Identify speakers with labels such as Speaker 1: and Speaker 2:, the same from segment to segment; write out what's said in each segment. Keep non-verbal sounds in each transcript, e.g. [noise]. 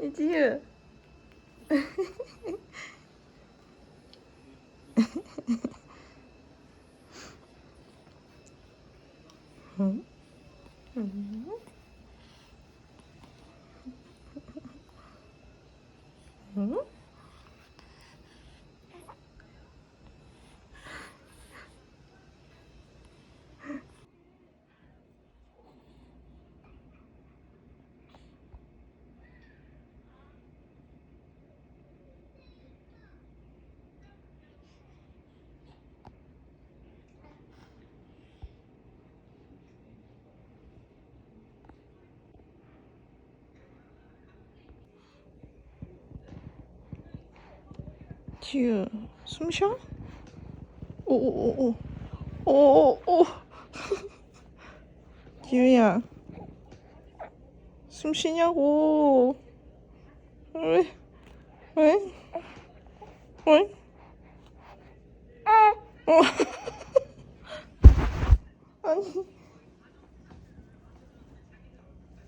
Speaker 1: 이지유. 응? 응? 응? 지유, 숨 쉬어? 오오오오 오오오 지유야 숨 쉬냐고 왜? 왜? 왜? 어. [laughs] 아니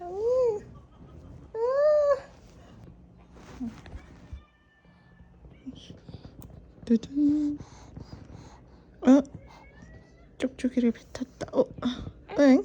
Speaker 1: 아니 아. 두둔. 어? 쪽쪽이를 뱉었다. 어? 응? 응?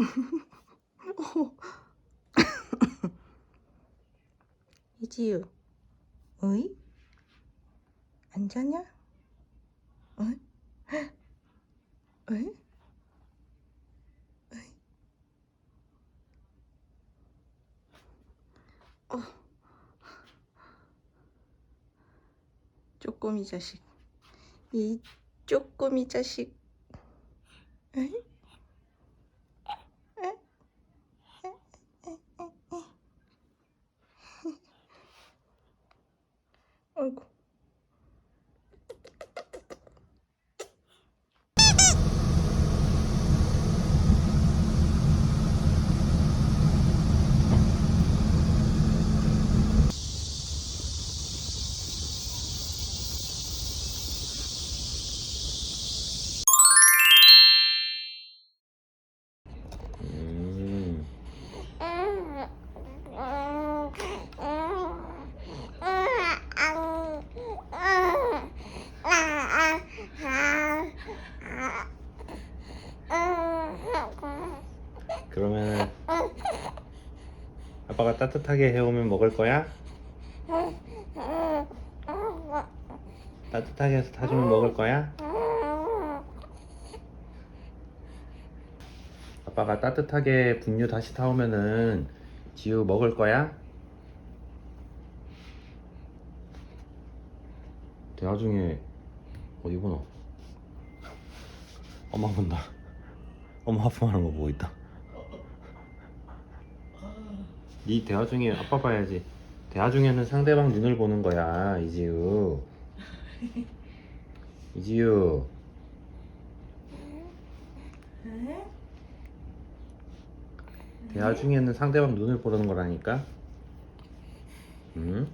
Speaker 1: [laughs] 이지유, 어이? 안 자냐? 어이? 어이? 어이? 어. 쪼꼬미 자식. 이 쪼꼬미 자식. 어이? 에? 에? 에? 에? 에? 아이고.
Speaker 2: 음, 그러면 아빠가 따뜻하게 해오면 먹을 거야? 따뜻하게 해서 타주면 먹을 거야? 아빠가 따뜻하게 분유 다시 타오면은 지우 먹을 거야? 대화 중에 어디 보노? 엄마 본다. 엄마 아프하는 거 보고 있다. 네 대화 중에 아빠 봐야지. 대화 중에는 상대방 눈을 보는 거야, 이지우. 이지우. 대화 중에는 상대방 눈을 보는 거라니까. 응?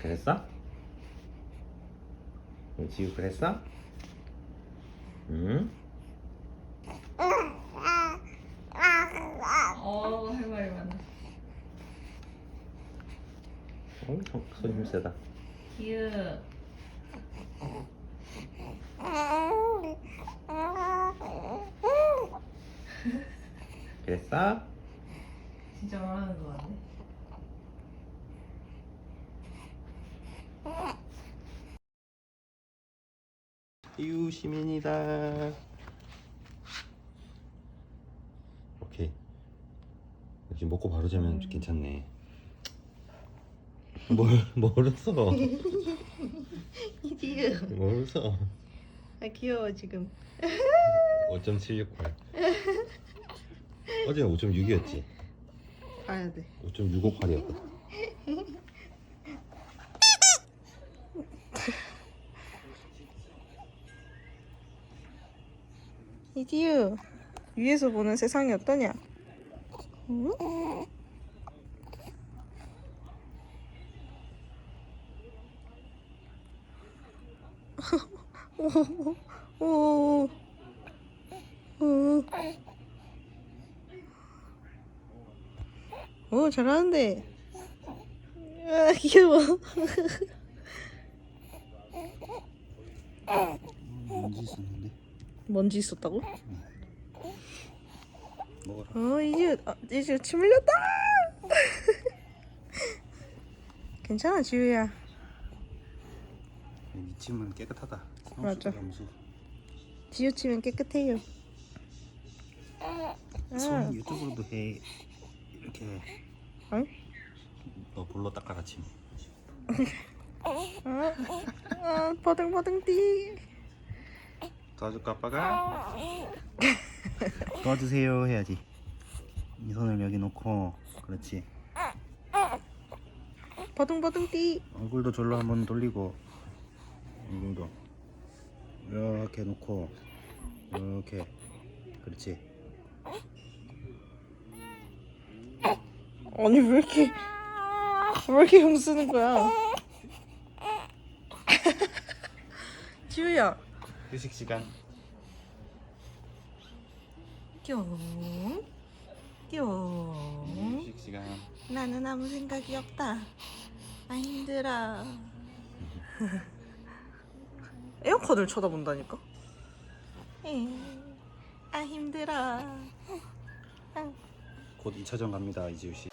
Speaker 2: 그랬어? 응, 지우 그랬어? 응?
Speaker 3: 어, 할 말이 많아.
Speaker 2: 어, 손, 손 힘 세다.
Speaker 3: 기우.
Speaker 2: 그랬어?
Speaker 3: 진짜 말하는 거같 네.
Speaker 2: 유 시민이다. 오케이. 역시 먹고 바로 자면 괜찮네. 뭘, 뭘 웃어?
Speaker 1: 이디유.
Speaker 2: 뭘 웃어?
Speaker 1: 아 귀여워 지금.
Speaker 2: 5.768. 어제는 5.6이었지.
Speaker 1: 봐야 돼.
Speaker 2: 5.658이었거든.
Speaker 1: 이디유. 위에서 보는 세상이 어떠냐? 응? 오, 오, 오, 오, 잘하는데. 아, 귀여워.
Speaker 4: 뭔지 있었는데
Speaker 1: 먼지 있었다고?
Speaker 4: 먹어라
Speaker 1: 어, 이제, 아, 이제 침 흘렸다! [laughs] 괜찮아, 지우야.
Speaker 4: 이 침은 깨끗하다
Speaker 1: 맞아.
Speaker 4: 염수
Speaker 1: 지우 치면 깨끗해요.
Speaker 4: 손
Speaker 1: 아,
Speaker 4: 이쪽으로도 해 이렇게
Speaker 1: 응?
Speaker 4: 너 볼로 닦아라 침
Speaker 1: 아, 아, 버둥버둥 뛰.
Speaker 4: 도와줄까 아빠가? [laughs] 도와주세요 해야지 이 손을 여기 놓고 그렇지
Speaker 1: 버둥버둥 뛰.
Speaker 4: 얼굴도 절로 한번 돌리고 얼굴도 이렇게 놓고 이렇게 그렇지
Speaker 1: 아니, 왜 이렇게, 왜 이렇게 형 쓰는 거야? [laughs] 지우야.
Speaker 4: 휴식 시간
Speaker 1: 뿅. 뿅.
Speaker 4: 휴식 시간
Speaker 1: 나는 아무 생각이 없다. 아 힘들어. [laughs] 에어컨을 쳐다본다니까. 에, 아 힘들어.
Speaker 4: 곧 2차전 갑니다 이지우 씨